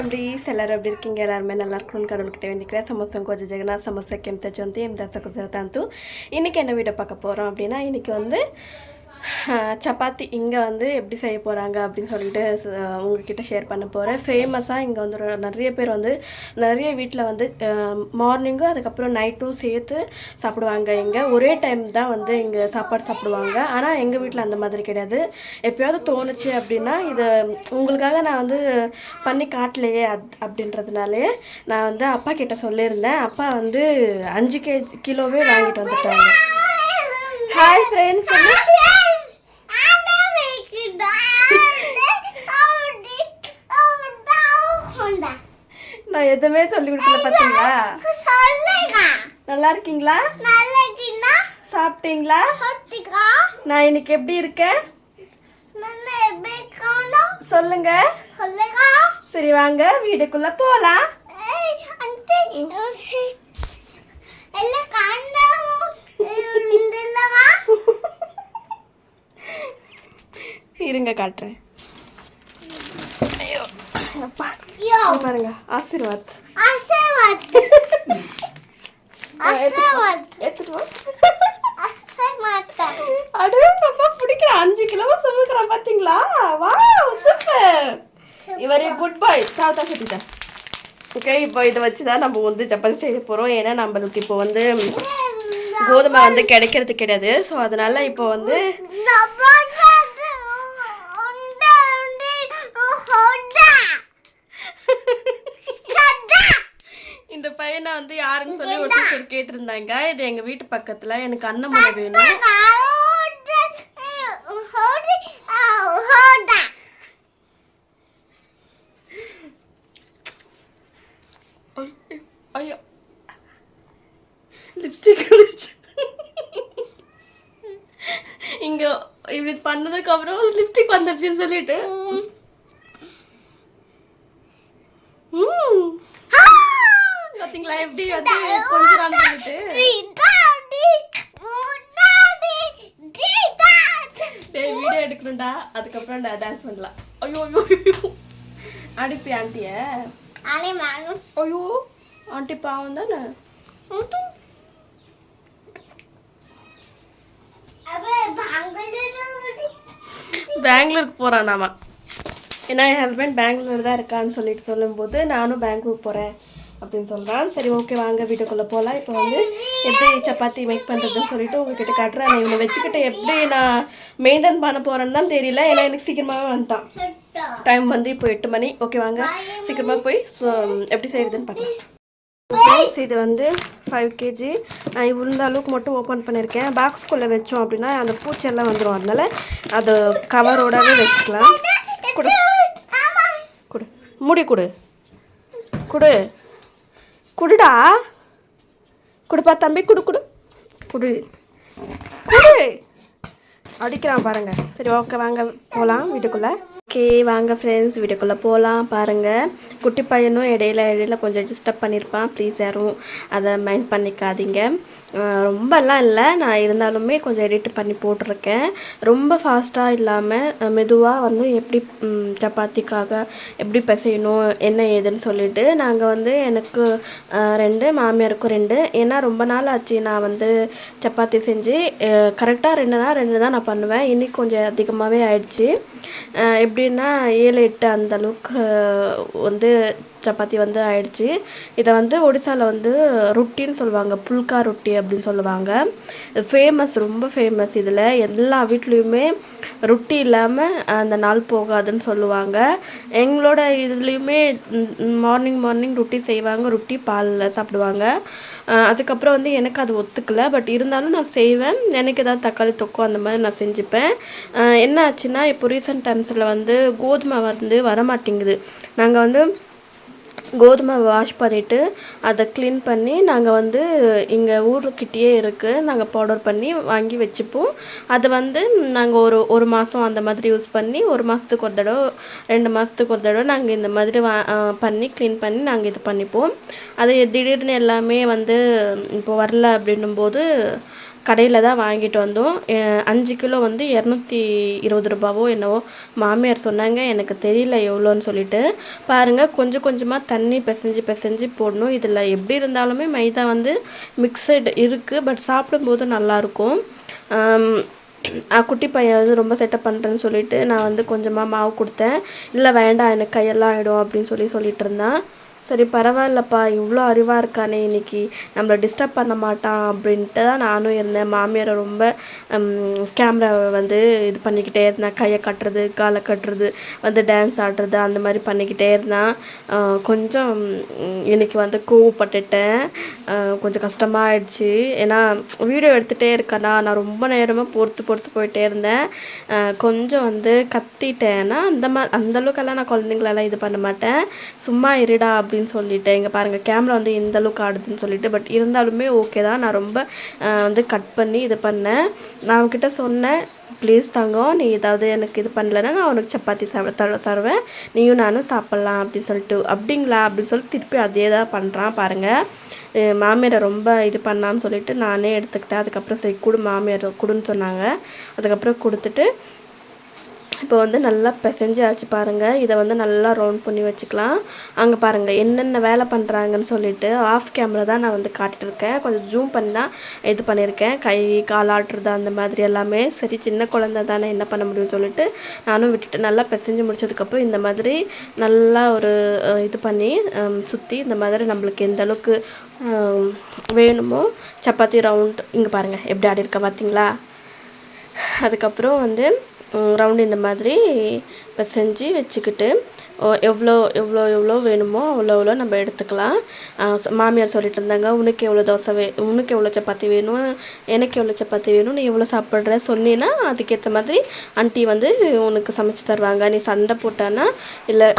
Families எல்லாரும் எப்படி இருக்கீங்க எல்லாருமே நல்லா இருக்கணும்னு கடவுள்கிட்ட வேண்டிக்கிறேன் சமோசம் கொஞ்சம் ஜெகநாத் சமோசா ಕೆಮ್ತ ಜೊಂತಿ ಎಮ್ ದಸ ಕುಸರ ತಂತು இன்றைக்கி என்ன வீடியோ பார்க்க போகிறோம் அப்படின்னா இன்றைக்கி வந்து ஆஹ், சப்பாத்தி இங்கே வந்து எப்படி செய்ய போகிறாங்க அப்படின்னு சொல்லிட்டு உங்ககிட்ட ஷேர் பண்ண போகிறேன் ஃபேமஸாக இங்கே வந்து நிறைய பேர் வந்து நிறைய வீட்டில் வந்து மார்னிங்கும் அதுக்கப்புறம் நைட்டும் சேர்த்து சாப்பிடுவாங்க இங்கே. ஒரே டைம் தான் வந்து இங்கே சாப்பாடு சாப்பிடுவாங்க. ஆனால் எங்கள் வீட்டில் அந்த மாதிரி கிடையாது. எப்பயாவது தோணுச்சு அப்படின்னா இது உங்களுக்காக நான் வந்து பண்ணி காட்டலையே அத் அப்படின்றதுனாலே நான் வந்து அப்பா கிட்ட சொல்லியிருந்தேன். அப்பா வந்து அஞ்சு கேஜி கிலோவே வாங்கிட்டு வந்துட்டாங்க. ஹாய் ஃப்ரெண்ட்ஸ் நான் எதுவுமே சொல்லி கொடுக்கல பார்த்தீங்களா நல்லா இருக்கீங்களா? சாப்பிட்டீங்களா? நான் இன்னைக்கு எப்படி இருக்கேன்? சொல்லுங்க. சரி வாங்க வீடுக்குள்ள போலாம். இருங்க காட்டுறேன். ஐயோ அப்பா இங்க பாருங்க ஆசீர்வாத். எடுத்துட்டு வா. அடே பாப்பா பிடிக்கிற அஞ்சு கிலோவா சுமக்கிறேன் பாத்தீங்களா? வா சூப்பர். இவரே குட் பாய் தாத்தா கட்டிட்டேன் ஓகே இப்போ இதை வச்சு தான் நம்ம வந்து சப்பாத்தி செய்ய போகிறோம் ஏன்னா நம்மளுக்கு இப்போ வந்து கோதுமை வந்து கிடைக்கிறது கிடையாது. ஸோ அதனால இப்போ வந்து இந்த பையனை வந்து யாருன்னு சொல்லி ஒரு சிஸ்டர் கேட்டிருந்தாங்க. இது எங்கள் வீட்டு பக்கத்தில் எனக்கு அண்ணன் முறை வேணும். ஐயோ லிப்ஸ்டிக் இங்க இப்படி பண்ணதுக்கு அப்புறம் லிப்ஸ்டிக் வந்துருச்சுன்னு சொல்லிட்டு ம். பாத்தீங்களா எப்படி வந்து கொஞ்சம் டேய் வீடியோ எடுக்கணும்டா. அதுக்கப்புறம் நான் டான்ஸ் பண்ணலாம். ஐயோ ஐயோ ஐயோ அடிப்பி ஆண்டிய ஐயோ ஆண்டி பாவம் தானே. பெங்களூருக்கு போகிறான் நாம. ஏன்னா என் ஹஸ்பண்ட் பெங்களூர் தான் இருக்கான்னு சொல்லிட்டு சொல்லும்போது நானும் பெங்களூர் போகிறேன் அப்படின்னு சொல்கிறான் சரி ஓகே வாங்க வீட்டுக்குள்ளே போகலாம் இப்போ வந்து எப்படி சப்பாத்தி மேக் பண்ணுறதுன்னு சொல்லிட்டு உங்ககிட்ட காட்டுறேன். நான் இவனை வச்சுக்கிட்டு எப்படி நான் மெயின்டைன் பண்ண போகிறேன்னு தான் தெரியல. ஏன்னா எனக்கு சீக்கிரமாகவே வந்துட்டான். டைம் வந்து இப்போ எட்டு மணி. ஓகே வாங்க. சீக்கிரமாக போய் எப்படி செய்கிறதுன்னு பார்க்கலாம். இது வந்து ஃபைவ் கேஜி நான் இவ்வளோ அளவுக்கு மட்டும் ஓப்பன் பண்ணியிருக்கேன். பாக்ஸ்குள்ளே வச்சோம் அப்படின்னா அந்த பூச்செல்லாம் வந்துடும் அதனால அது கவரோடவே வச்சுக்கலாம். கொடு. கொடு. மூடி கொடு. கொடு. குடுடா. குடுப்பா தம்பி குடு குடு. குடு. குடு. அடிக்கிறான் பாருங்க. சரி ஓகே வாங்க போகலாம் வீட்டுக்குள்ளே. ஓகே வாங்க ஃப்ரெண்ட்ஸ் வீட்டுக்குள்ளே போகலாம் பாருங்கள் குட்டி பையனும் இடையில இடையில கொஞ்சம் டிஸ்டர்ப் பண்ணியிருப்பான் ப்ளீஸ் யாரும் அதை மைண்ட் பண்ணிக்காதீங்க. ரொம்பலாம் இல்லை. நான் இருந்தாலுமே கொஞ்சம் எடிட் பண்ணி போட்டிருக்கேன். ரொம்ப ஃபாஸ்ட்டாக இல்லாமல் மெதுவாக வந்து எப்படி சப்பாத்திக்காக எப்படி பிசையணும் என்ன ஏதுன்னு சொல்லிட்டு நாங்கள் வந்து எனக்கு ரெண்டு மாமியாருக்கும் ரெண்டு. ஏன்னா ரொம்ப நாள் ஆச்சு நான் வந்து சப்பாத்தி செஞ்சு கரெக்டாக ரெண்டு தான் ரெண்டு தான் நான் பண்ணுவேன். இன்னைக்கு கொஞ்சம் அதிகமாகவே ஆயிடுச்சு. எப்படி எப்படின்னா ஏழு எட்டு அந்த அளவுக்கு வந்து சப்பாத்தி வந்து ஆயிடுச்சு. இதை வந்து ஒடிசாவில் வந்து ரொட்டின்னு சொல்லுவாங்க புல்கா ரொட்டி அப்படின்னு சொல்லுவாங்க. ஃபேமஸ் ரொம்ப ஃபேமஸ் இதில் எல்லா வீட்லேயுமே ரொட்டி இல்லாமல் அந்த நாள் போகாதுன்னு சொல்லுவாங்க. எங்களோட இதுலேயுமே மார்னிங் மார்னிங் ரொட்டி செய்வாங்க. ரொட்டி பாலில் சாப்பிடுவாங்க. அதுக்கப்புறம் வந்து எனக்கு அது ஒத்துக்கலை. பட் இருந்தாலும் நான் செய்வேன். எனக்கு ஏதாவது தக்காளி தொக்கோ அந்த மாதிரி நான் செஞ்சுப்பேன். என்ன ஆச்சுன்னா இப்போ ரீசெண்ட் டைம்ஸில் வந்து கோதுமை வந்து வரமாட்டேங்குது. நாங்கள் வந்து கோதுமை வாஷ் பண்ணிவிட்டு அதை க்ளீன் பண்ணி நாங்கள் வந்து இங்கே ஊருக்கிட்டேயே இருக்குது நாங்கள் பவுடர் பண்ணி வாங்கி வச்சுப்போம். அதை வந்து நாங்கள் ஒரு ஒரு மாதம் அந்த மாதிரி யூஸ் பண்ணி ஒரு மாதத்துக்கு ஒரு தடவை ரெண்டு மாதத்துக்கு ஒரு தடவை நாங்கள் இந்த மாதிரி வா பண்ணி க்ளீன் பண்ணி நாங்கள் இது பண்ணிப்போம். அது திடீர்னு எல்லாமே வந்து இப்போ வரல அப்படின்னும் போது கடையில் தான் வாங்கிட்டு வந்தோம். அஞ்சு கிலோ வந்து இரநூத்தி இருபது ரூபாவோ என்னவோ மாமியார் சொன்னாங்க. எனக்கு தெரியல எவ்வளோன்னு சொல்லிட்டு. பாருங்கள் கொஞ்சம் கொஞ்சமாக தண்ணி பிசைஞ்சு பிசைஞ்சு போடணும். இதில் எப்படி இருந்தாலுமே மைதா வந்து மிக்சடு இருக்குது பட் சாப்பிடும்போது நல்லாயிருக்கும் குட்டி பையன் வந்து ரொம்ப செட்டப் பண்ணுறேன்னு சொல்லிட்டு நான் வந்து கொஞ்சமாக மாவு கொடுத்தேன். இல்லை வேண்டாம் எனக்கு கையெல்லாம் ஆகிடும் அப்படின்னு சொல்லி சொல்லிட்டு இருந்தான். சரி பரவாயில்லப்பா இவ்வளோ அறிவாக இருக்கானே இன்னைக்கு நம்மளை டிஸ்டர்ப் பண்ண மாட்டான் அப்படின்ட்டு தான் நானும் இருந்தேன். மாமியாரை ரொம்ப கேமராவை வந்து இது பண்ணிக்கிட்டே இருந்தேன். கையை கட்டுறது காலை கட்டுறது வந்து டான்ஸ் ஆடுறது அந்த மாதிரி பண்ணிக்கிட்டே இருந்தேன். கொஞ்சம் இன்றைக்கி இன்னைக்கு வந்து கோவப்பட்டுட்டேன். கொஞ்சம் கஷ்டமாக ஆயிடுச்சு ஏன்னா வீடியோ எடுத்துகிட்டே இருக்கேனா நான் ரொம்ப நேரமாக பொறுத்து பொறுத்து போயிட்டே இருந்தேன். கொஞ்சம் வந்து கத்திட்டேன்னா அந்த மா அந்த அளவுக்கெல்லாம் நான் குழந்தைங்களெல்லாம் இது பண்ண மாட்டேன். சும்மா இருடா அப்படின்னு சொல்லிட்டு இங்கே பாருங்கள் கேமரா வந்து இந்த அளவுக்கு ஆடுதுன்னு சொல்லிட்டு பட் இருந்தாலுமே ஓகே தான். நான் ரொம்ப வந்து கட் பண்ணி இது பண்ணேன். நான் அவங்ககிட்ட சொன்னேன் ப்ளீஸ் தங்கம் நீ ஏதாவது எனக்கு இது பண்ணலன்னா நான் உனக்கு சப்பாத்தி சாப்பிட தர தருவேன். நீயும் நானும் சாப்பிட்லாம் அப்படின்னு சொல்லிட்டு. அப்படிங்களா? அப்படின்னு சொல்லிட்டு திருப்பி அதே தான் பண்ணுறான் பாருங்கள் மாமியாரை ரொம்ப இது பண்ணான்னு சொல்லிட்டு நானே எடுத்துக்கிட்டேன். அதுக்கப்புறம் சரி கொடு மாமியார் கொடுன்னு சொன்னாங்க. அதுக்கப்புறம் கொடுத்துட்டு இப்போ வந்து நல்லா பிசைஞ்சு ஆச்சு பாருங்கள் இதை வந்து நல்லா ரவுண்ட் பண்ணி வச்சுக்கலாம். அங்கே பாருங்கள் என்னென்ன வேலை பண்ணுறாங்கன்னு சொல்லிட்டு ஆஃப் கேமரா தான் நான் வந்து காட்டியிருக்கேன் கொஞ்சம் ஜூம் பண்ணி தான் இது பண்ணியிருக்கேன். கை கால் ஆட்டுறது அந்த மாதிரி எல்லாமே. சரி சின்ன குழந்தை தானே என்ன பண்ண முடியும்னு சொல்லிட்டு நானும் விட்டுட்டு நல்லா பிசைஞ்சு முடிச்சதுக்கப்புறம் இந்த மாதிரி நல்லா ஒரு இது பண்ணி சுற்றி இந்த மாதிரி நம்மளுக்கு எந்த அளவுக்கு வேணுமோ சப்பாத்தி ரவுண்ட் இங்கே பாருங்கள் எப்படி ஆடி இருக்க பார்த்தீங்களா அதுக்கப்புறம் வந்து ரவுண்டு இந்த மாதிரி பிசைஞ்சு வச்சுக்கிட்டு எவ்வளோ எவ்வளோ எவ்வளோ வேணுமோ அவ்வளோ எவ்வளோ நம்ம எடுத்துக்கலாம். மாமியார் சொல்லிட்டு இருந்தாங்க உனக்கு எவ்வளோ தோசை வே உனக்கு எவ்வளோ சப்பாத்தி வேணும்? எனக்கு எவ்வளோ சப்பாத்தி வேணும்? நீ எவ்வளோ சாப்பிட்ற? சொன்னீன்னா அதுக்கேற்ற மாதிரி ஆண்டி வந்து உனக்கு சமைச்சு தருவாங்க. நீ சண்டை போட்டானா இல்லை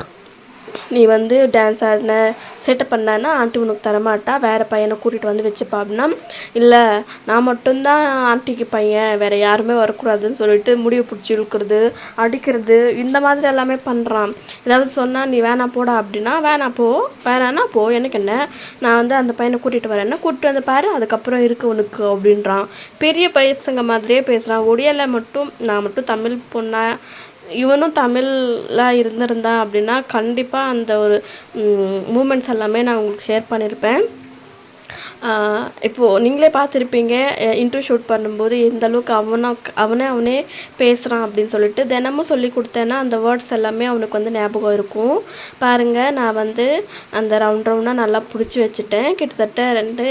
நீ வந்து டான்ஸ் ஆடின செட்டப் பண்ணனா ஆண்டி உனக்கு தரமாட்டா வேறு பையனை கூட்டிகிட்டு வந்து வச்சுப்பா அப்படின்னா இல்லை நான் மட்டும்தான் ஆண்டிக்கு பையன் வேறு யாருமே வரக்கூடாதுன்னு சொல்லிட்டு முடிவு பிடிச்சி இழுக்கிறது அடிக்கிறது இந்த மாதிரி எல்லாமே பண்ணுறான் ஏதாவது சொன்னால் நீ வேணாம் போடா அப்படின்னா வேணாம் போ வேணான்னா போ எனக்கு என்ன? நான் வந்து அந்த பையனை கூட்டிகிட்டு வரேன்னா கூட்டிட்டு வந்து பாரு அதுக்கப்புறம் இருக்கு உனக்கு அப்படின்றான். பெரிய பசங்க மாதிரியே பேசுகிறான் ஒடியலை மட்டும் நான் மட்டும் தமிழ் பொண்ணாக இவனும் தமிழில் இருந்திருந்தான் அப்படின்னா கண்டிப்பாக அந்த ஒரு மூமெண்ட்ஸ் எல்லாமே நான் உங்களுக்கு ஷேர் பண்ணியிருப்பேன் இப்போது நீங்களே பார்த்துருப்பீங்க இன்டர்வியூ ஷூட் பண்ணும்போது எந்த அளவுக்கு அவனா அவனே அவனே பேசுகிறான் அப்படின்னு சொல்லிட்டு தினமும் சொல்லி கொடுத்தேன்னா அந்த வேர்ட்ஸ் எல்லாமே அவனுக்கு வந்து ஞாபகம் இருக்கும். பாருங்கள் நான் வந்து அந்த ரவுண்ட் ரவுண்டாக நல்லா பிடிச்சி வச்சுட்டேன். கிட்டத்தட்ட ரெண்டு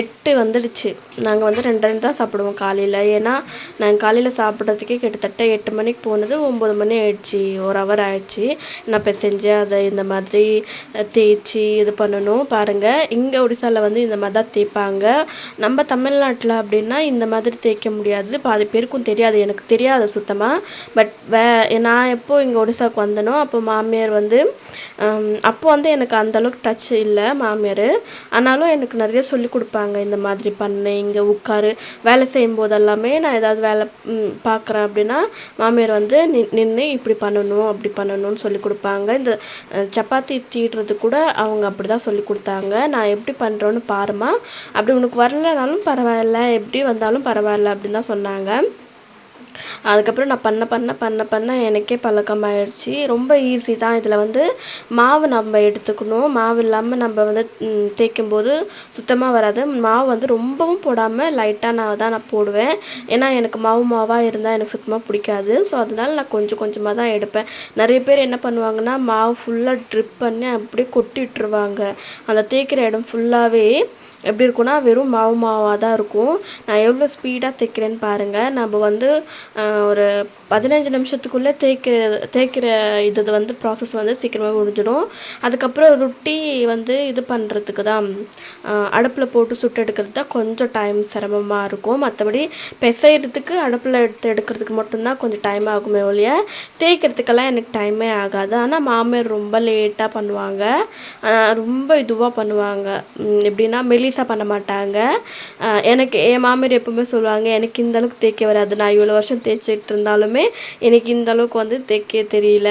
எட்டு வந்துடுச்சு. நாங்கள் வந்து ரெண்டு ரெண்டு தான் சாப்பிடுவோம் காலையில். ஏன்னா நாங்கள் காலையில் சாப்பிட்றதுக்கே கிட்டத்தட்ட எட்டு மணிக்கு போனது ஒம்பது மணி ஆயிடுச்சு. ஒரு ஹவர் ஆயிடுச்சு. நான் பிசைஞ்சு அதை இந்த மாதிரி தேய்ச்சி இது பண்ணணும். பாருங்கள் இங்கே ஒடிசாவில் வந்து இந்த மாதிரி தான் தேய்ப்பாங்க. நம்ம தமிழ்நாட்டில் அப்படின்னா இந்த மாதிரி தேய்க்க முடியாது. பாதி பேருக்கும் தெரியாது. எனக்கு தெரியாது சுத்தமாக பட் வே நான் எப்போ இங்கே ஒடிசாவுக்கு வந்தனோ அப்போ மாமியார் வந்து அப்போ வந்து எனக்கு அந்தளவுக்கு டச் இல்லை மாமியார். ஆனாலும் எனக்கு நிறைய சொல்லி கொடுப்பாங்க. இந்த மாதிரி பண்ணு இங்கே உட்காரு. வேலை செய்யும் போதெல்லாமே நான் ஏதாவது வேலை பார்க்குறேன் அப்படின்னா மாமியார் வந்து நின்று இப்படி பண்ணணும் அப்படி பண்ணணும்னு சொல்லி கொடுப்பாங்க. இந்த சப்பாத்தி தீட்டுறது கூட அவங்க அப்படி தான் சொல்லி கொடுத்தாங்க. நான் எப்படி பண்ணுறோன்னு பாருமா அப்படி உனக்கு வரலனாலும் பரவாயில்ல எப்படி வந்தாலும் பரவாயில்ல அப்படின்னு தான் சொன்னாங்க. அதுக்கப்புறம் நான் பண்ண பண்ண பண்ண பண்ண எனக்கே பழக்கமாயிடுச்சு. ரொம்ப ஈஸி தான். இதில் வந்து மாவு நம்ம எடுத்துக்கணும். மாவு இல்லாமல் நம்ம வந்து தேய்க்கும் போது சுத்தமாக வராது. மாவு வந்து ரொம்பவும் போடாமல் லைட்டாக நான் தான் நான் போடுவேன். ஏன்னா எனக்கு மாவு மாவாக இருந்தால் எனக்கு சுத்தமாக பிடிக்காது. ஸோ அதனால நான் கொஞ்சம் கொஞ்சமாக தான் எடுப்பேன். நிறைய பேர் என்ன பண்ணுவாங்கன்னா மாவு ஃபுல்லாக ட்ரிப் பண்ணி அப்படியே கொட்டிட்டுருவாங்க. அந்த தேய்க்கிற இடம் ஃபுல்லாகவே எப்படி இருக்கும்னா வெறும் மாவு மாவாக தான் இருக்கும். நான் எவ்வளோ ஸ்பீடாக தைக்கிறேன்னு பாருங்கள் நம்ம வந்து ஒரு பதினஞ்சு நிமிஷத்துக்குள்ளே தேய்க்கிற தேய்க்கிற இது வந்து ப்ராசஸ் வந்து சீக்கிரமாக முடிஞ்சிடும். அதுக்கப்புறம் ரொட்டி வந்து இது பண்ணுறதுக்கு தான் அடுப்பில் போட்டு சுட்டு எடுக்கிறது தான் கொஞ்சம் டைம் சிரமமாக இருக்கும். மற்றபடி பிசைறதுக்கு அடுப்பில் எடுத்து எடுக்கிறதுக்கு மட்டும்தான் கொஞ்சம் டைம் ஆகுமே ஒழிய தேய்க்கிறதுக்கெல்லாம் எனக்கு டைமே ஆகாது. ஆனால் மாமியார் ரொம்ப லேட்டாக பண்ணுவாங்க. ரொம்ப இதுவாக பண்ணுவாங்க. எப்படின்னா மெலி மெல்லிஸாக பண்ண மாட்டாங்க. எனக்கு என் மாமியார் எப்பவுமே சொல்லுவாங்க எனக்கு இந்த அளவுக்கு தேய்க்க வராது. நான் இவ்வளோ வருஷம் தேய்ச்சிட்டு இருந்தாலுமே எனக்கு இந்த அளவுக்கு வந்து தேய்க்க தெரியல.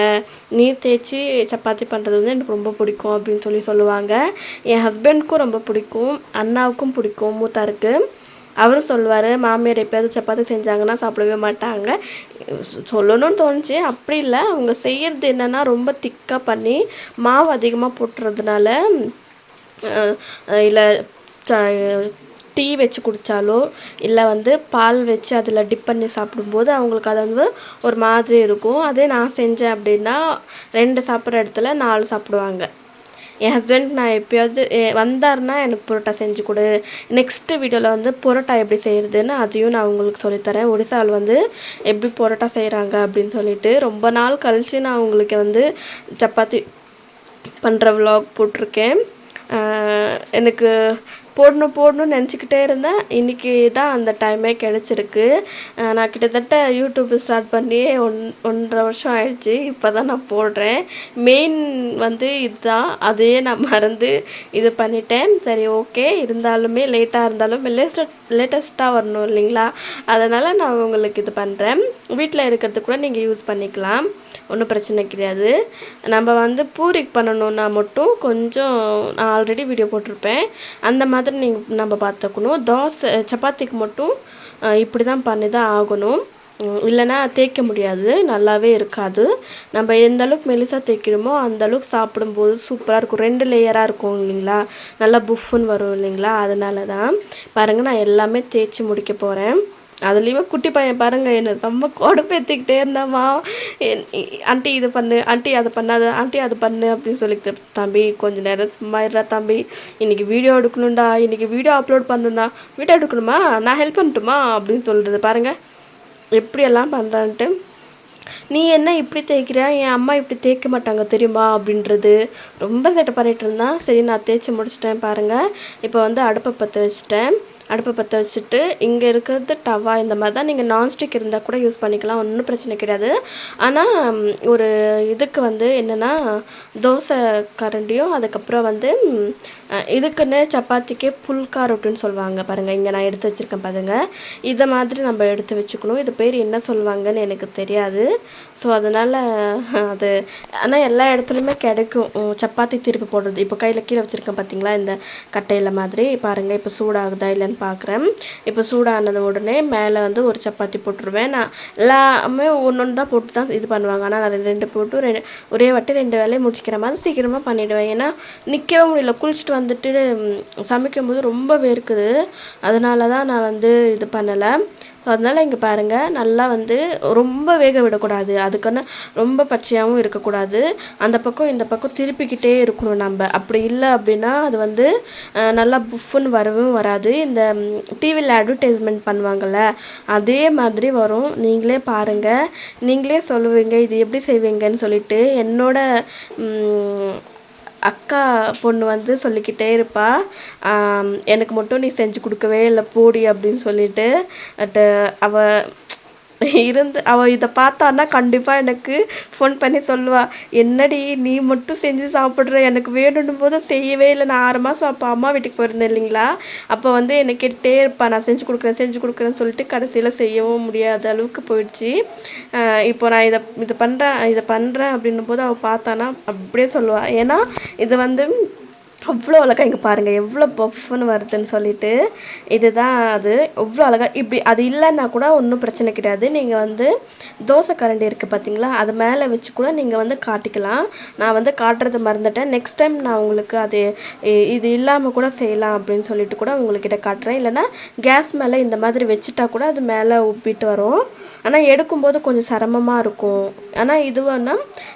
நீ தேய்ச்சி சப்பாத்தி பண்ணுறது வந்து எனக்கு ரொம்ப பிடிக்கும் அப்படின்னு சொல்லி சொல்லுவாங்க. என் ஹஸ்பண்ட்க்கும் ரொம்ப பிடிக்கும் அண்ணாவுக்கும் பிடிக்கும் மூத்தாருக்கு. அவரும் சொல்லுவார் மாமியார் எப்போயாவது சப்பாத்தி செஞ்சாங்கன்னா சாப்பிடவே மாட்டாங்க. சொல்லணும்னு தோணுச்சு. அப்படி இல்லை. அவங்க செய்கிறது என்னென்னா ரொம்ப திக்காக பண்ணி மாவு அதிகமாக போட்டுறதுனால இல்லை டீ வச்சு குடித்தாலோ இல்லை வந்து பால் வச்சு அதில் டிப் பண்ணி சாப்பிடும்போது அவங்களுக்கு அது வந்து ஒரு மாதிரி இருக்கும். அதே நான் செஞ்சேன் அப்படின்னா ரெண்டு சாப்பிட்ற இடத்துல நாலு சாப்பிடுவாங்க. என் ஹஸ்பண்ட் நான் எப்பயாவது எ- வந்தாருன்னா எனக்கு புரோட்டா செஞ்சு கொடு. நெக்ஸ்ட்டு வீடியோவில் வந்து புரோட்டா எப்படி செய்கிறதுன்னு அதையும் நான் உங்களுக்கு சொல்லித்தரேன் ஒடிசாவில் வந்து எப்படி புரோட்டா செய்கிறாங்க அப்படின்னு சொல்லிட்டு ரொம்ப நாள் கழித்து நான் உங்களுக்கு வந்து சப்பாத்தி பண்ணுற விலாக் போட்டிருக்கேன். எனக்கு போடணும் போடணும்னு நினச்சிக்கிட்டே இருந்தேன். இன்றைக்கி தான் அந்த டைமே கிடச்சிருக்கு. நான் கிட்டத்தட்ட யூடியூப் ஸ்டார்ட் பண்ணி ஒன் ஒன்றரை வருஷம் ஆயிடுச்சு. இப்போ தான் நான் போடுறேன். மெயின் வந்து இதுதான். அதையே நான் மறந்து இது பண்ணிட்டேன். சரி ஓகே இருந்தாலுமே லேட்டாக இருந்தாலும் லேட்டஸ்ட் லேட்டஸ்ட்டாக வரணும் இல்லைங்களா? அதனால் நான் உங்களுக்கு இது பண்ணுறேன் வீட்டில் இருக்கிறது கூட நீங்கள் யூஸ் பண்ணிக்கலாம். ஒன்றும் பிரச்சனை கிடையாது. நம்ம வந்து பூரிக்கு பண்ணணுன்னா மட்டும் கொஞ்சம் நான் ஆல்ரெடி வீடியோ போட்டிருப்பேன். அந்த மாதிரி நீங்கள் நம்ம பார்த்துக்கணும். தோசை சப்பாத்திக்கு மட்டும் இப்படி தான் பண்ணி தான் ஆகணும். இல்லைன்னா தேய்க்க முடியாது. நல்லாவே இருக்காது. நம்ம எந்த அளவுக்கு மெலிசாக தேய்க்கிறோமோ அந்த அளவுக்கு சாப்பிடும்போது சூப்பராக இருக்கும். ரெண்டு லேயராக இருக்கும் இல்லைங்களா? நல்லா புஃப்னு வரும் இல்லைங்களா? அதனால தான் பாருங்கள் நான் எல்லாமே தேய்ச்சி முடிக்க போகிறேன் அதுலேயுமே குட்டி பையன் பாருங்கள் என்ன செம்ம கொடுப்பேற்றிக்கிட்டே இருந்தாமா ஆண்டி இது பண்ணு ஆண்டி அதை பண்ணாத ஆண்டி அது பண்ணு அப்படின்னு சொல்லிட்டு தம்பி கொஞ்ச நேரம் சும்மா இருடா தம்பி. இன்றைக்கி வீடியோ எடுக்கணும்டா. இன்றைக்கி வீடியோ அப்லோட் பண்ணணும்டா வீடியோ எடுக்கணுமா? நான் ஹெல்ப் பண்ணட்டுமா? அப்படின்னு சொல்கிறது பாருங்கள் எப்படியெல்லாம் பண்ணுறான்ட்டு நீ என்ன இப்படி தேய்க்கிற? என் அம்மா இப்படி தேய்க்க மாட்டாங்க தெரியுமா? அப்படின்றது ரொம்ப சேட்டை பண்ணிகிட்டு இருந்தான். சரி நான் தேய்ச்சி முடிச்சிட்டேன் பாருங்கள் இப்போ வந்து அடுப்பை பற்ற வச்சிட்டேன். அடுப்பை பற்ற வச்சுட்டு இங்கே இருக்கிறது டவா இந்த மாதிரி தான் நீங்கள் நான்ஸ்டிக் இருந்தால் கூட யூஸ் பண்ணிக்கலாம். ஒன்றும் பிரச்சனை கிடையாது. ஆனால் ஒரு இதுக்கு வந்து என்னென்னா தோசை கரண்டியும் அதுக்கப்புறம் வந்து இதுக்குன்னு சப்பாத்திக்கே புல்கா ரொட்டின்னு சொல்லுவாங்க பாருங்கள் இங்கே நான் எடுத்து வச்சுருக்கேன் பாருங்கள் இதை மாதிரி நம்ம எடுத்து வச்சுக்கணும். இது பேர் என்ன சொல்லுவாங்கன்னு எனக்கு தெரியாது. ஸோ அதனால் அது ஆனால் எல்லா இடத்துலையுமே கிடைக்கும். சப்பாத்தி திருப்பி போடுறது. இப்போ கையில் கீழே வச்சுருக்கேன் பார்த்தீங்களா இந்த கட்டையில் மாதிரி. பாருங்கள் இப்போ சூடாகுதா இல்லைன்னு பார்க்குறேன் இப்போ சூடானது உடனே மேலே வந்து ஒரு சப்பாத்தி போட்டுருவேன். நான் எல்லாமே ஒன்று ஒன்று தான் போட்டு தான் இது பண்ணுவாங்க. ஆனால் நான் ரெண்டு போட்டு ரெண்டு ஒரே வாட்டி ரெண்டு வேலையை முடிக்கிற மாதிரி சீக்கிரமாக பண்ணிவிடுவேன் ஏன்னா நிற்கவே முடியல. குளிச்சுட்டு வந்துட்டு சமைக்கும்போது ரொம்ப வேர்க்குது. அதனால தான் நான் வந்து இது பண்ணலை. அதனால் இங்கே பாருங்கள் நல்லா வந்து ரொம்ப வேக விடக்கூடாது. அதுக்குன்னு ரொம்ப பச்சையாகவும் இருக்கக்கூடாது. அந்த பக்கம் இந்த பக்கம் திருப்பிக்கிட்டே இருக்கணும் நம்ம. அப்படி இல்லை அப்படின்னா அது வந்து நல்லா புஃப்னு வரவும் வராது. இந்த டிவியில் அட்வர்டைஸ்மெண்ட் பண்ணுவாங்கள்ல அதே மாதிரி வரும். நீங்களே பாருங்கள் நீங்களே சொல்லுவீங்க இது எப்படி செய்வீங்கன்னு சொல்லிட்டு என்னோட அக்கா பொண்ணு வந்து சொல்லிக்கிட்டே இருப்பா எனக்கு மட்டும் நீ செஞ்சு கொடுக்கவே இல்லை போடி அப்படின்னு சொல்லிட்டு அட்டு அவள் இருந்து அவ இதை பார்த்தான்னா கண்டிப்பாக எனக்கு ஃபோன் பண்ணி சொல்லுவா. என்னடி நீ மட்டும் செஞ்சு சாப்பிட்ற எனக்கு வேணும்னும் போது செய்யவே இல்லை. நான் ஆறு மாதம் அப்போ அம்மா வீட்டுக்கு போயிருந்தேன் இல்லைங்களா? அப்போ வந்து என்னை கேட்டே இருப்பா நான் செஞ்சு கொடுக்குறேன் செஞ்சு கொடுக்குறேன்னு சொல்லிட்டு கடைசியில் செய்யவும் முடியாத அளவுக்கு போயிடுச்சு. இப்போ நான் இதை இதை பண்ணுறேன் இதை பண்ணுறேன் அப்படின்னும் போது அவள் பார்த்தானா அப்படியே சொல்லுவாள் ஏன்னா இது வந்து அவ்வளோ அழகாக இங்கே பாருங்கள் எவ்வளோ பஃப்னு வருதுன்னு சொல்லிட்டு. இதுதான் அது. எவ்வளோ அழகாக இப்படி அது இல்லைன்னா கூட ஒன்றும் பிரச்சனை கிடையாது. நீங்கள் வந்து தோசை கரண்டி இருக்குது பார்த்தீங்களா அது மேலே வச்சு கூட நீங்கள் வந்து காட்டிக்கலாம். நான் வந்து காட்டுறது மறந்துட்டேன். நெக்ஸ்ட் டைம் நான் உங்களுக்கு அது இது இல்லாமல் கூட செய்யலாம் அப்படின்னு சொல்லிட்டு கூட உங்கள்கிட்ட காட்டுறேன். இல்லைன்னா கேஸ் மேலே இந்த மாதிரி வச்சுட்டா கூட அது மேலே உப்பிட்டு வரும். ஆனால் எடுக்கும்போது கொஞ்சம் சிரமமாக இருக்கும். ஆனால் இதுவானா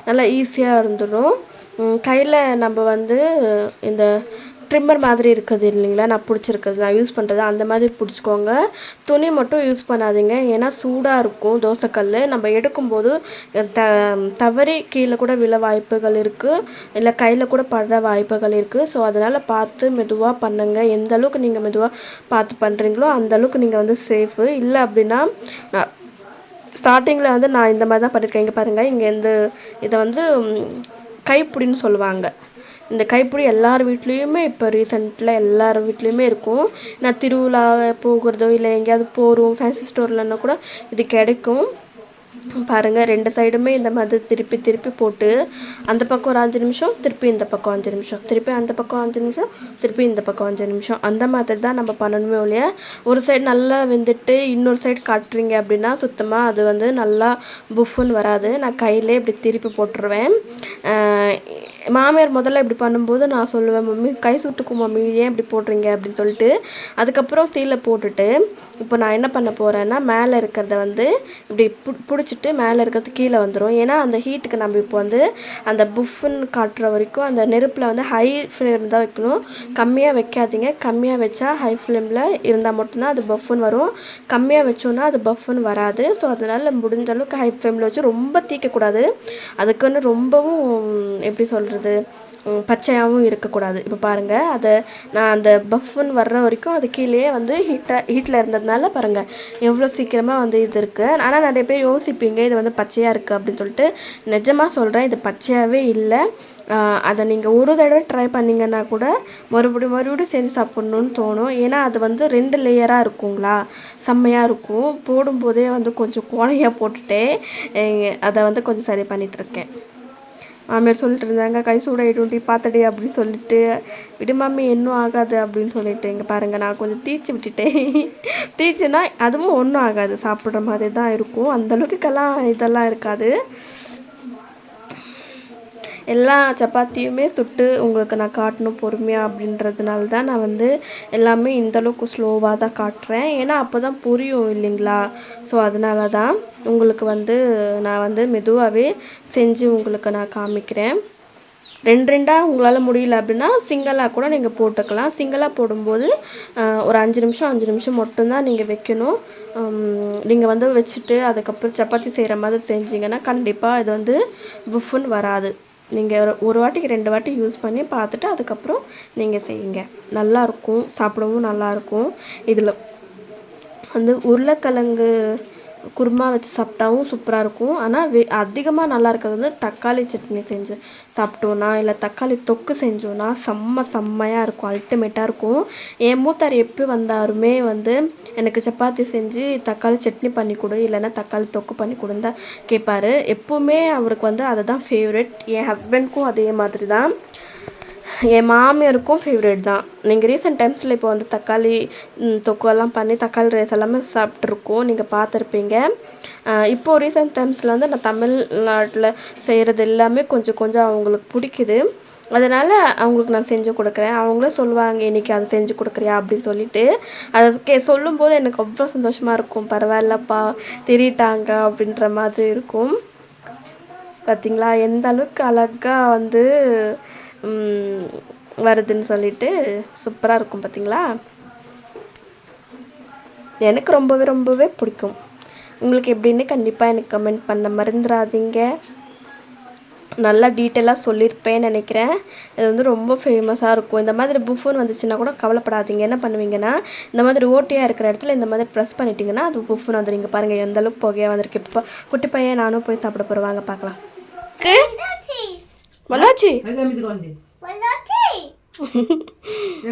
நல்லா ஈஸியாக இருந்துடும் கையில் நம்ம வந்து இந்த ட்ரிம்மர் மாதிரி இருக்குது இல்லைங்களா? நான் பிடிச்சிருக்குது நான் யூஸ் பண்ணுறது அந்த மாதிரி பிடிச்சிக்கோங்க. துணி மட்டும் யூஸ் பண்ணாதீங்க. ஏன்னா சூடாக இருக்கும் தோசைக்கல் நம்ம எடுக்கும்போது த தவறி கீழே கூட விழ வாய்ப்புகள் இருக்குது இல்லை கையில் கூட படுற வாய்ப்புகள் இருக்குது ஸோ அதனால் பார்த்து மெதுவாக பண்ணுங்கள் எந்த அளவுக்கு நீங்கள் மெதுவாக பார்த்து பண்ணுறீங்களோ அந்த அளவுக்கு நீங்கள் வந்து சேஃபு இல்லை அப்படின்னா நான் ஸ்டார்டிங்கில் வந்து நான் இந்த மாதிரி தான் பண்ணியிருக்கேன் இங்கே பாருங்கள் இங்கே இந்த இதை வந்து கைப்புடின்னு கைப்பிடின்னு சொல்லுவாங்க. இந்த கைப்பிடி எல்லார் வீட்லேயுமே இப்போ ரீசெண்டில் எல்லார் வீட்லேயுமே இருக்கும். நான் திருவிழா போகிறதோ இல்லை எங்கேயாவது போகிறோம் ஃபேன்சி ஸ்டோர்லன்னா கூட இது கிடைக்கும். பாருங்கள் ரெண்டு சைடுமே இந்த மாதிரி திருப்பி திருப்பி போட்டு அந்த பக்கம் ஒரு அஞ்சு நிமிஷம் திருப்பி இந்த பக்கம் அஞ்சு நிமிஷம். திருப்பி அந்த பக்கம் அஞ்சு நிமிஷம் திருப்பி இந்த பக்கம் அஞ்சு நிமிஷம். அந்த மாதிரி தான் நம்ம பண்ணணுமே ஒழிய ஒரு சைடு நல்லா வெந்துட்டு இன்னொரு சைடு காட்டுறீங்க அப்படின்னா சுத்தமாக அது வந்து நல்லா புஃப்னு வராது. நான் கையிலே இப்படி திருப்பி போட்டுருவேன். மாமியார் முதல்ல இப்படி பண்ணும்போது நான் சொல்லுவேன் மம்மி கை சுட்டுக்கும் மம்மி. ஏன் இப்படி போடுறீங்க? அப்படின்னு சொல்லிட்டு அதுக்கப்புறம் தீயில போட்டுட்டு இப்போ நான் என்ன பண்ண போகிறேன்னா மேலே இருக்கிறத வந்து இப்படி பு பிடிச்சிட்டு மேலே இருக்கிறது கீழே வந்துடும் ஏன்னா அந்த ஹீட்டுக்கு நம்ம இப்போ வந்து அந்த புஃப்னு காட்டுற வரைக்கும் அந்த நெருப்பில் வந்து ஹை ஃப்ளேம் தான் வைக்கணும். கம்மியாக வைக்காதீங்க. கம்மியாக வச்சா ஹை ஃப்ளேமில் இருந்தால் மட்டும்தான் அது பஃப்னு வரும். கம்மியாக வச்சோன்னா அது பஃப்னு வராது. ஸோ அதனால் முடிஞ்ச அளவுக்கு ஹை ஃப்ளேமில் வச்சு ரொம்ப தீக்கக்கூடாது. அதுக்குன்னு ரொம்பவும் எப்படி சொல்கிறது பச்சையாகவும் இருக்கக்கூடாது. இப்போ பாருங்கள் அதை நான் அந்த பஃப்னு வர்ற வரைக்கும் அது கீழே வந்து ஹீட்டாக ஹீட்டில் இருந்ததுனால பாருங்கள் எவ்வளோ சீக்கிரமாக வந்து இது இருக்குது ஆனால் நிறைய பேர் யோசிப்பீங்க இது வந்து பச்சையாக இருக்குது அப்படின்னு சொல்லிட்டு. நிஜமாக சொல்கிறேன் இது பச்சையாகவே இல்லை. அதை நீங்கள் ஒரு தடவை ட்ரை பண்ணிங்கன்னா கூட மறுபடியும் மறுபடியும் செஞ்சு சாப்பிட்ணுன்னு தோணும். ஏன்னா அது வந்து ரெண்டு லேயராக இருக்குங்களா? செம்மையாக இருக்கும். போடும்போதே வந்து கொஞ்சம் கோணையாக போட்டுட்டே அதை வந்து கொஞ்சம் சரி பண்ணிகிட்ருக்கேன் மாமியார் சொல்லிட்டு இருந்தாங்க கை சூடாயிடும்டி பார்த்துடி அப்படின்னு சொல்லிட்டு. விடு மாமி இன்னும் ஆகாது அப்படின்னு சொல்லிட்டு. இங்கே பாருங்கள் நான் கொஞ்சம் தீச்சு விட்டுட்டேன். தீச்சுன்னா அதுவும் ஒன்றும் ஆகாது சாப்பிட்ற மாதிரி தான் இருக்கும். அந்தளவுக்குக்கெல்லாம் இதெல்லாம் இருக்காது. எல்லா சப்பாத்தியுமே சுட்டு உங்களுக்கு நான் காட்டணும் பொறுமையாக அப்படின்றதுனால தான் நான் வந்து எல்லாமே இந்த அளவுக்கு ஸ்லோவாக தான் காட்டுறேன். ஏன்னா அப்போ தான் புரியும் இல்லைங்களா? ஸோ அதனால தான் உங்களுக்கு வந்து நான் வந்து மெதுவாகவே செஞ்சு உங்களுக்கு நான் காமிக்கிறேன். ரெண்டு ரெண்டாக உங்களால் முடியல அப்படின்னா சிங்கிளாக கூட நீங்கள் போட்டுக்கலாம். சிங்கிளாக போடும்போது ஒரு அஞ்சு நிமிஷம் அஞ்சு நிமிஷம் மட்டும்தான் நீங்கள் வைக்கணும். நீங்கள் வந்து வச்சுட்டு அதுக்கப்புறம் சப்பாத்தி செய்கிற மாதிரி செஞ்சிங்கன்னா கண்டிப்பாக இது வந்து புஃப்னு வராது. நீங்கள் ஒரு ஒரு வாட்டிக்கு ரெண்டு வாட்டி யூஸ் பண்ணி பார்த்துட்டு அதுக்கப்புறம் நீங்கள் செய்யுங்க. நல்லாயிருக்கும் சாப்பிடவும் நல்லாயிருக்கும் இதில் வந்து உருளைக்கிழங்கு குருமா வச்சு சாப்பிட்டாவும் சூப்பராக இருக்கும். ஆனால் வே அதிகமாக நல்லா இருக்கிறது வந்து தக்காளி சட்னி செஞ்சு சாப்பிட்டோன்னா இல்லை தக்காளி தொக்கு செஞ்சோன்னா செம்ம செம்மையாக இருக்கும் அல்டிமேட்டாக இருக்கும். என் மூத்தார் எப்போ வந்தாருமே வந்து எனக்கு சப்பாத்தி செஞ்சு தக்காளி சட்னி பண்ணி கொடு இல்லைன்னா தக்காளி தொக்கு பண்ணி கொடுன்னு தான் கேட்பாரு எப்போவுமே அவருக்கு வந்து அதுதான் ஃபேவரெட் என் ஹஸ்பண்ட்க்கும் அதே மாதிரி தான் என் மாமியாருக்கும் ஃபேவரட் தான். நீங்கள் ரீசெண்ட் டைம்ஸில் இப்போ வந்து தக்காளி ம், தொக்குவெல்லாம் பண்ணி தக்காளி ரைஸ் எல்லாமே சாப்பிட்ருக்கோம் நீங்கள் பார்த்துருப்பீங்க. இப்போது ரீசெண்ட் டைம்ஸில் வந்து நான் தமிழ்நாட்டில் செய்கிறது எல்லாமே கொஞ்சம் கொஞ்சம் அவங்களுக்கு பிடிக்குது. அதனால் அவங்களுக்கு நான் செஞ்சு கொடுக்குறேன். அவங்களே சொல்லுவாங்க இன்றைக்கி அதை செஞ்சு கொடுக்குறியா? அப்படின்னு சொல்லிட்டு. அதை கே சொல்லும்போது எனக்கு அவ்வளோ சந்தோஷமாக இருக்கும். பரவாயில்லப்பா தெரியிட்டாங்க அப்படின்ற மாதிரி இருக்கும். பார்த்தீங்களா எந்த அளவுக்கு அழகாக வந்து வருதுன்னு சொல்லிட்டு சூப்பராக இருக்கும் பார்த்தீங்களா எனக்கு ரொம்பவே ரொம்பவே பிடிக்கும். உங்களுக்கு எப்படின்னு கண்டிப்பாக எனக்கு கமெண்ட் பண்ண மறந்துடாதீங்க நல்லா டீட்டெயிலாக சொல்லியிருப்பேன்னு நினைக்கிறேன். இது வந்து ரொம்ப ஃபேமஸாக இருக்கும். இந்த மாதிரி புஃபோன் வந்துச்சுன்னா கூட கவலைப்படாதீங்க. என்ன பண்ணுவீங்கன்னா இந்த மாதிரி ஓட்டியாக இருக்கிற இடத்துல இந்த மாதிரி ப்ரெஸ் பண்ணிட்டீங்கன்னா அது புஃபோன் வந்துடுங்க பாருங்கள் எந்த அளவுக்கு புகையாக வந்திருக்கு. இப்போ குட்டி பையன் நானும் போய் சாப்பிட போகிறேன் வாங்க பார்க்கலாம். மலாச்சி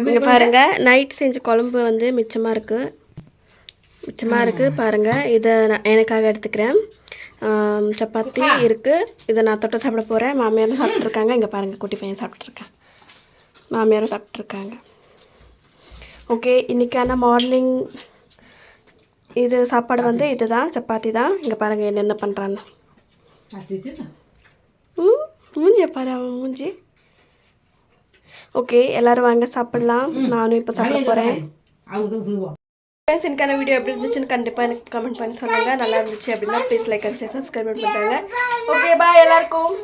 இங்கே பாருங்க நைட் செஞ்ச குழம்பு வந்து மிச்சமாக இருக்குது மிச்சமாக இருக்குது பாருங்கள் இதை நான் எனக்காக எடுத்துக்கிறேன். சப்பாத்தி இருக்குது இதை நான் தொட்டு சாப்பிட போகிறேன் மாமியாரும் சாப்பிட்ருக்காங்க இங்கே பாருங்கள் குட்டி பையன் சாப்பிட்ருக்கேன் மாமியாரும் சாப்பிட்ருக்காங்க ஓகே இன்றைக்கான மார்னிங் இது சாப்பாடு வந்து இதுதான் சப்பாத்தி தான். இங்கே பாருங்கள் என்னென்ன பண்ணுறான்னு ம்? மூஞ்சியை பாரு அவன் மூஞ்சி. ஓகே எல்லாரும் வாங்க சாப்பிடலாம். நானும் இப்போ சாப்பிட போகிறேன் ஃப்ரெண்ட்ஸ் எனக்கான வீடியோ எப்படி இருந்துச்சுன்னு கண்டிப்பாக எனக்கு கமெண்ட் பண்ணி சொன்னாங்க நல்லா இருந்துச்சு அப்படின்னா ப்ளீஸ் லைக் அண்ட் சப்ஸ்கிரைப் பண்ணுறாங்க ஓகே பாய் எல்லாருக்கும்.